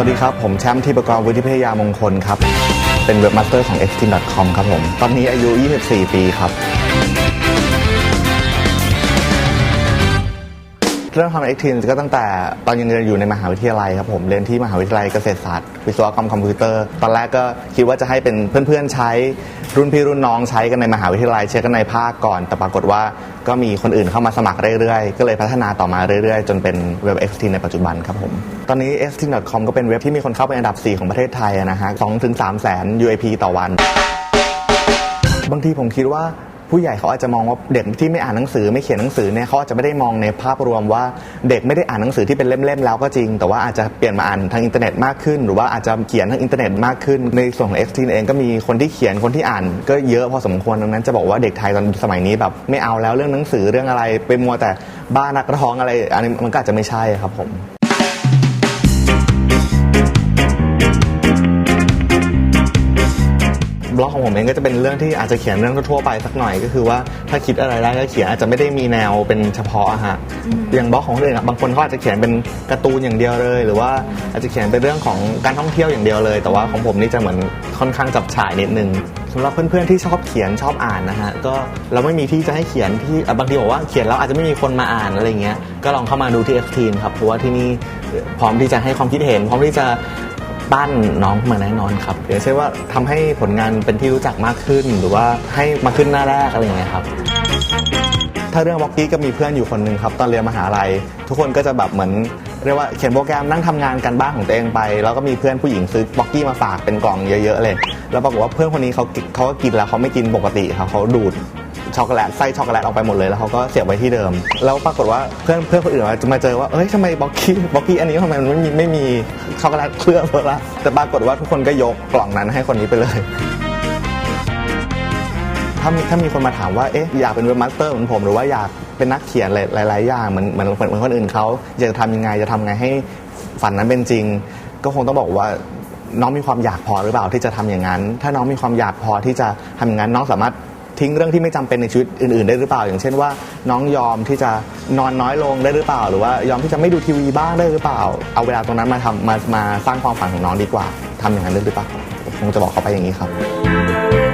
วัสดีครับ ผมแชมป์ที่ประกอบวุฒิพยามงคลครับ เป็นเว็บมาสเตอร์ของ x t e a m c o m ครับผม ตอนนี้อายุ 24 ปีครับ เริ่มทำ x t e a m ก็ตั้งแต่ตอนยังเรียนอยู่ในมหาวิทยาลัยครับผม เรียนที่มหาวิทยาลัยเกษตรศาสตร์ วิศวกรรมคอมพิวเตอร์ ตอนแรกก็คิดว่าจะให้เป็นเพื่อนๆใช้รุ่นพี่รุ่นน้องใช้กันในมหาวิทยาลัยเช็คกันในภาคก่อน แต่ปรากฏว่าก็มีคนอื่นเข้ามาสมัครเรื่อยๆ ก็เลยพัฒนาต่อมาเรื่อยๆ จนเป็นเว็บ x t ในปัจจุบันครับผม ตอนนี้ x t c o m ก็เป็นเว็บที่มีคนเข้าเป็นอันดับ 4 ของประเทศไทยนะฮะ2-3แสน UAP ต่อวัน บางทีผมคิดว่า ผู้ใหญ่เขาอาจจะมองว่าเด็กที่ไม่อ่านหนังสือไม่เขียนหนังสือเนี่ยเขาอาจจะไม่ได้มองในภาพรวมว่าเด็กไม่ได้อ่านหนังสือที่เป็นเล่มๆแล้วก็จริง แต่ว่าอาจจะเปลี่ยนมาอ่านทางอินเทอร์เน็ตมากขึ้น หรือว่าอาจจะเขียนทางอินเทอร์เน็ตมากขึ้น ในส่วนของ x t เองก็มีคนที่เขียนคนที่อ่าน ก็เยอะพอสมควรดังนั้นจะบอกว่าเด็กไทยตอนสมัยนี้แบบไม่เอาแล้วเรื่องหนังสือเรื่องอะไรเป็นมัวแต่บ้านักร้องอะไรอันนี้มันก็อาจจะไม่ใช่ครับผม บล็อกของผมเองก็จะเป็นเรื่องที่อาจจะเขียนเรื่องทั่วๆไปสักหน่อยก็คือว่าถ้าคิดอะไรได้ก็เขียนอาจจะไม่ได้มีแนวเป็นเฉพาะอะฮะอย่างบล็อกของคนอื่นอะบางคนเขาอาจจะเขียนเป็นการ์ตูนอย่างเดียวเลย หรือว่าอาจจะเขียนเป็นเรื่องของการท่องเที่ยวอย่างเดียวเลย แต่ว่าของผมนี่จะเหมือนค่อนข้างจับฉายนิดนึงสำหรับเพื่อนๆที่ชอบเขียนชอบอ่านนะฮะก็เราไม่มีที่จะให้เขียนที่อะบางทีบอกว่าเขียนแล้วอาจจะไม่มีคนมาอ่านอะไรเงี้ยก็ลองเข้ามาดูที่ F t ครับเพราะว่าที่นี่พร้อมที่จะให้ความคิดเห็น พร้อมที่จะ ปั้นน้องมาแน่นอนครับอย่างเช่นว่าทำให้ผลงานเป็นที่รู้จักมากขึ้น หรือว่าให้มาขึ้นหน้าแรกอะไรอย่างเงี้ยครับถ้าเรื่องบ็อกกี้ก็มีเพื่อนอยู่คนหนึ่งครับตอนเรียนมหาลัย ทุกคนก็จะแบบเหมือนเรียกว่าเขียนโปรแกรมนั่งทำงานกันบ้านของตัวเองไป แล้วก็มีเพื่อนผู้หญิงซื้อบ็อกกี้มาฝากเป็นกล่องเยอะๆเลย แล้วปรากฏว่าเพื่อนคนนี้เขาเขาก็กินแล้วเขาไม่กินปกติครับเขาดูด ช็อกโกแลตไส้ช็อกโกแลตออกไปหมดเลยแล้วเขาก็เสียบไว้ที่เดิม แล้วปรากฏว่าเพื่อนเพื่อนคนอื่นจะมาเจอว่าเอ้ยทำไมบล็อกกี้บล็อกกี้อันนี้ทำไมมันไม่มีไม่มีช็อกโกแลตเคลือบเลยละแต่ปรากฏว่าทุกคนก็ยกกล่องนั้นให้คนนี้ไปเลยถ้ามีถ้ามีคนมาถามว่า เอ๊ะ อยากเป็นเว็บมาสเตอร์เหมือนผม หรือว่าอยากเป็นนักเขียนหลายหลายๆอย่างเหมือนเหมือนเหมือนคนอื่นเขาอยากจะทำยังไง จะทำไงให้ฝันนั้นเป็นจริง ก็คงต้องบอกว่าน้องมีความอยากพอหรือเปล่าที่จะทำอย่างนั้น ถ้าน้องมีความอยากพอที่จะทำอย่างนั้น น้องสามารถ ทิ้งเรื่องที่ไม่จำเป็นในชีวิตอื่น ๆ ได้หรือเปล่า อย่างเช่นว่า น้องยอมที่จะนอนน้อยลงได้หรือเปล่า หรือว่ายอมที่จะไม่ดูทีวีบ้างได้หรือเปล่า เอาเวลาตรงนั้นมาทำมามาสร้างความฝันของน้องดีกว่าทำอย่างนั้นได้หรือเปล่าผมคงจะบอกเขาไปอย่างนี้ครับ